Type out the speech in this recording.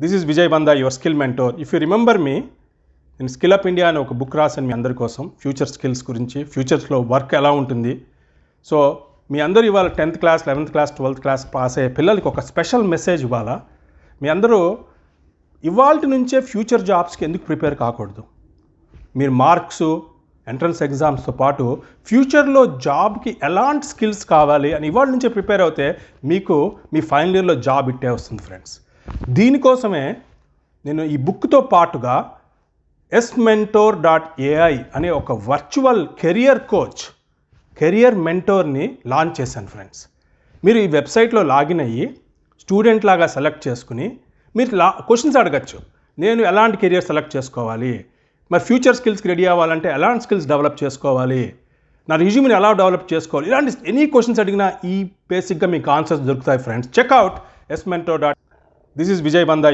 This is Vijay Banda your skill mentor if you remember me నేను skill up India అనే ఒక book రాశాను మీ అందరి కోసం. ఫ్యూచర్ స్కిల్స్ గురించి ఫ్యూచర్స్లో వర్క్ ఎలా ఉంటుంది. సో మీ అందరూ ఇవాళ tenth class eleventh class twelfth class pass అయ్యే పిల్లలకి ఒక స్పెషల్ మెసేజ్ ఇవ్వాలా మీ అందరూ ఇవాళ నుంచే ఫ్యూచర్ జాబ్స్కి ఎందుకు ప్రిపేర్ కాకూడదు? మీరు మార్క్స్ ఎంట్రన్స్ ఎగ్జామ్స్తో పాటు ఫ్యూచర్లో జాబ్కి ఎలాంటి స్కిల్స్ కావాలి అని ఇవాళ నుంచే ప్రిపేర్ అవుతే మీకు మీ ఫైనల్ ఇయర్లో జాబ్ ఇట్టే వస్తుంది ఫ్రెండ్స్ దీనికోసమే నేను ఈ బుక్తో పాటుగా ఎస్ మెంటోర్ డాట్ ఏఐ అనే ఒక వర్చువల్ కెరియర్ కోచ్ కెరియర్ మెంటోర్ని లాంచ్ చేశాను ఫ్రెండ్స్. మీరు ఈ వెబ్సైట్లో లాగిన్ అయ్యి స్టూడెంట్ లాగా సెలెక్ట్ చేసుకుని మీరు లా క్వశ్చన్స్ అడగచ్చు. నేను ఎలాంటి కెరియర్ సెలెక్ట్ చేసుకోవాలి? మరి ఫ్యూచర్ స్కిల్స్కి రెడీ అవ్వాలంటే ఎలాంటి స్కిల్స్ డెవలప్ చేసుకోవాలి? నా రిజ్యూమ్ని ఎలా డెవలప్ చేసుకోవాలి? ఇలాంటి ఎనీ క్వశ్చన్స్ అడిగినా ఈ బేసిక్గా మీకు ఆన్సర్స్ దొరుకుతాయి friends. Check out Smento dot this is Vijay Banda